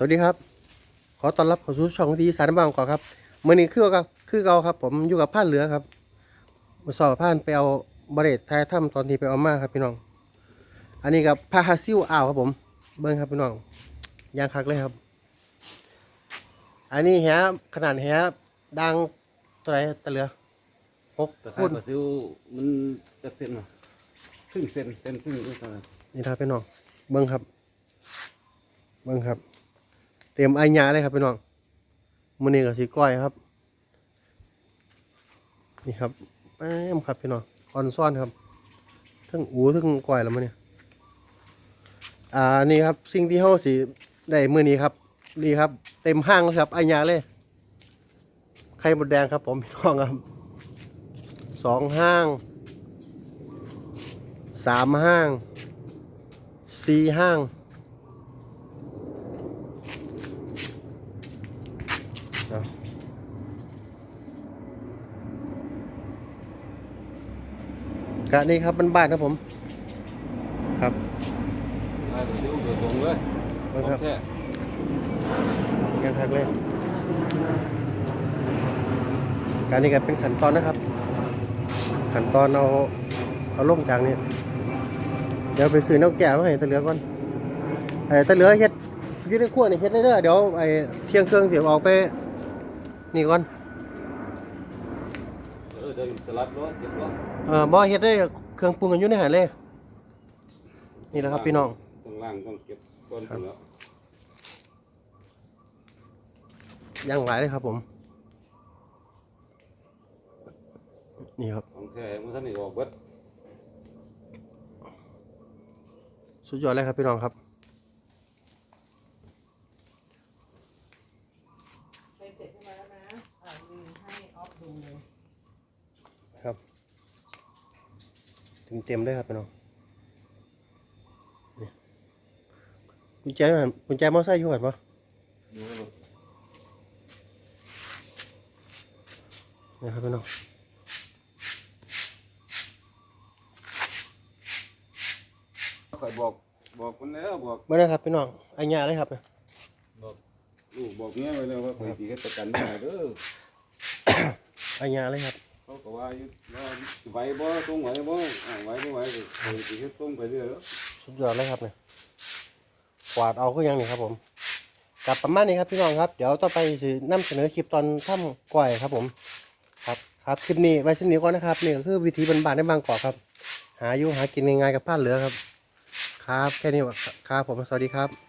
สวัสดีครับ ขอต้อนรับเข้าสู่ช่องวิทยสารบ้างก่อนครับเมื่อนี้คือกับคือเก่าครับ ผมอยู่กับผ่านเหลือครับมาสอบผ่านไปเอาบริเวณท้ายถ้ำตอนที่ไปเอามาครับพี่น้อง อันนี้กับพาฮาซิวอ่าวครับผม เบิ้งครับพี่น้องยางคักเลยครับ อันนี้แหขนาดแหดังตัวไหนตะเหลือหกแต่คูถ้าณปลาซิวมันจะเส้นมาครึ่งเส้นเส้นครึ่งด้วยกันนี่ครับพี่น้อง เบิ้งครับ เบิ้งครับ เตรียมไอ้ยาเลยครับพี่น้องมื้อนี้ก็สิก้อยครับ นี่ครับแป้มครับพี่น้องคอนซ่อนครับ ทั้งอูทั้งก้อยแล้วมื้อนี้อ่านี่ครับสิ่งที่เฮาสิได้มือนี้ครับนี่ครับ เต็มห้างเลยครับไอ้ยาเลยไข่หมดแดงครับ ผมพี่น้องครับสองห้างสามห้างสี่ห้าง เอากะนี่ครับบ้านครับผม ครับถ้าปลาซิวโดยตรงเลยเบิ่งครับแท้ยังทักเลยการนี้ก็เป็นขั้นตอนนะครับ ขั้นตอนเอาเอาล่มกลางนี่เดี๋ยวไปซื้อน้ำแก่มาให้ตะเหลือก่อนไอ้ตะเหลือเฮ็ดยืดในครัวนี่เฮ็ดได้เด้อเดี๋ยวไอ้เที่ยงเครื่องเดี๋ยวออกไป นี่ก่อน เออได้สลัดร้อยเจ็บร้อยเออบ่เฮ็ดได้เครื่องปรุงกันอยู่ในหันเลย นี่แหละครับพี่น้อง ต้องล่างต้องเก็บก้อนแล้วย่างหลายเลยครับผม นี่ครับ ของแท้เมื่อท่านนี่ออกเบิด สุดยอดเลยครับพี่น้องครับ ไปเสร็จขึ้นมาแล้วนะอ่าลืมให้ออฟดูเลย ครับ ถึง เต็มเลยครับพี่น้องนี่กุญแจอยู่หั่นกุญแจมอไซค์อยู่หันปะดูให้หมดนี่ครับพี่น้องคอยบอกบอกมันแล้วบอกเมื่อนะครับพี่น้องไอ้ยาเลยครับเนี่ยบอกลูกบอกเงี้ยไว้แล้วว่าคอยตีให้ประกันได้เด้อไอ้ยาเลยครับ เขาก็ว่าอยู่ว่าไหวบ่ตรงไหวบ่อ่าไหวบ่ไหวก็คอยตีให้ตรงไปเรื่อยแล้วสุดยอดเลยครับเนี่ยกวาดเอาก็ยังนี่ครับผมกลับประมาณนี้ครับพี่น้องครับ เดี๋ยวต่อไปสินำเสนอคลิปตอนถ้ำก่อยครับผม ครับครับคลิปนี้ไว้เช่นนี้ก่อนนะครับนี่ก็คือวิธีบานๆในบางเกาะครับ หาอยู่หากินง่ายๆกับผ้าเหลือครับ ครับแค่นี้ครับผมสวัสดีครับ